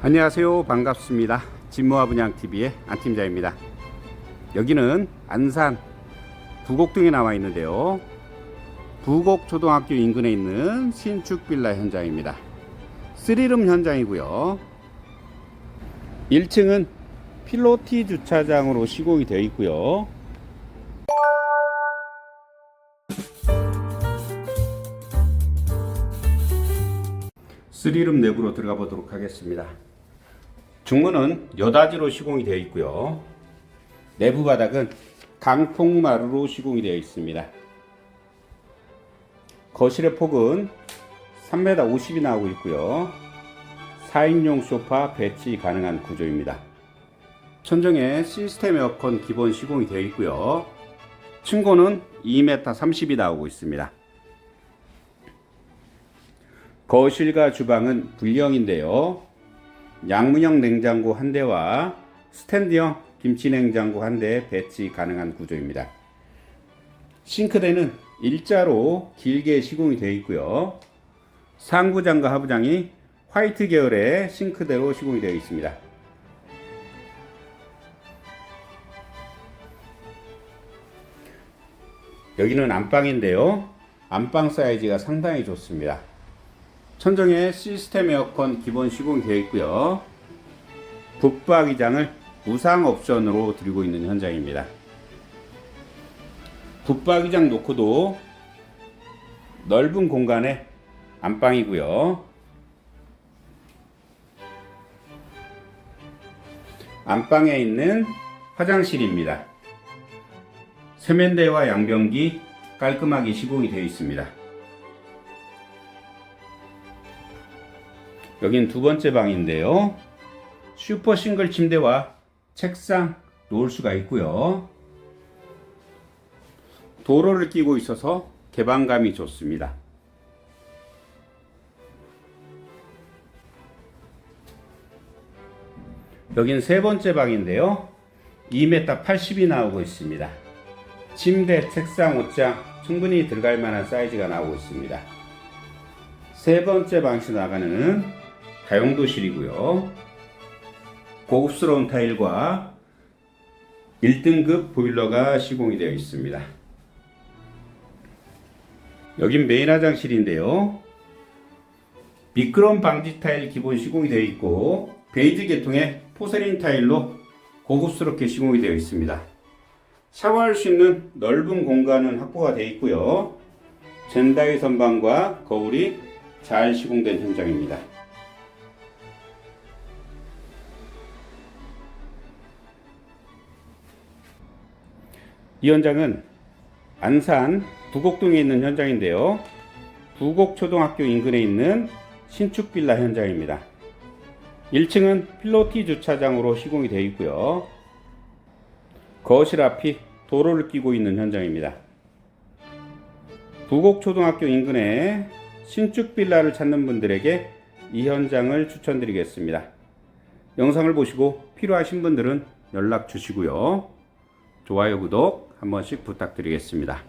안녕하세요. 반갑습니다. 진모아 분양TV의 안팀장입니다. 여기는 안산 부곡동에 나와 있는데요. 부곡초등학교 인근에 있는 신축 빌라 현장입니다. 3룸 현장이고요. 1층은 필로티 주차장으로 시공이 되어 있고요. 쓰리룸 내부로 들어가 보도록 하겠습니다. 중문은 여다지로 시공이 되어 있고요. 내부 바닥은 강폭마루로 시공이 되어 있습니다. 거실의 폭은 3m 50이 나오고 있고요. 4인용 소파 배치 가능한 구조입니다. 천정에 시스템 에어컨 기본 시공이 되어 있고요. 층고는 2m 30이 나오고 있습니다. 거실과 주방은 분리형인데요. 양문형 냉장고 한 대와 스탠드형 김치 냉장고 한 대 배치 가능한 구조입니다. 싱크대는 일자로 길게 시공이 되어 있고요. 상부장과 하부장이 화이트 계열의 싱크대로 시공이 되어 있습니다. 여기는 안방인데요. 안방 사이즈가 상당히 좋습니다. 천정에 시스템 에어컨 기본 시공이 되어 있고요. 북박이장을 무상 옵션으로 드리고 있는 현장입니다. 북박이장 놓고도 넓은 공간에 안방이고요. 안방에 있는 화장실입니다. 세면대와 양변기 깔끔하게 시공이 되어 있습니다. 여긴 두 번째 방인데요. 슈퍼 싱글 침대와 책상 놓을 수가 있고요. 도로를 끼고 있어서 개방감이 좋습니다. 여긴 세 번째 방인데요. 2m 80이 나오고 있습니다. 침대, 책상, 옷장 충분히 들어갈 만한 사이즈가 나오고 있습니다. 세 번째 방에서 나가는 다용도실이고요. 고급스러운 타일과 1등급 보일러가 시공이 되어 있습니다. 여긴 메인 화장실인데요. 미끄럼 방지 타일 기본 시공이 되어 있고 베이지 계통의 포세린 타일로 고급스럽게 시공이 되어 있습니다. 샤워할 수 있는 넓은 공간은 확보가 되어 있고요. 젠다이 선반과 거울이 잘 시공된 현장입니다. 이 현장은 안산 부곡동에 있는 현장인데요. 부곡초등학교 인근에 있는 신축 빌라 현장입니다. 1층은 필로티 주차장으로 시공이 되어 있고요. 거실 앞이 도로를 끼고 있는 현장입니다. 부곡초등학교 인근에 신축 빌라를 찾는 분들에게 이 현장을 추천드리겠습니다. 영상을 보시고 필요하신 분들은 연락 주시고요. 좋아요, 구독 한 번씩 부탁드리겠습니다.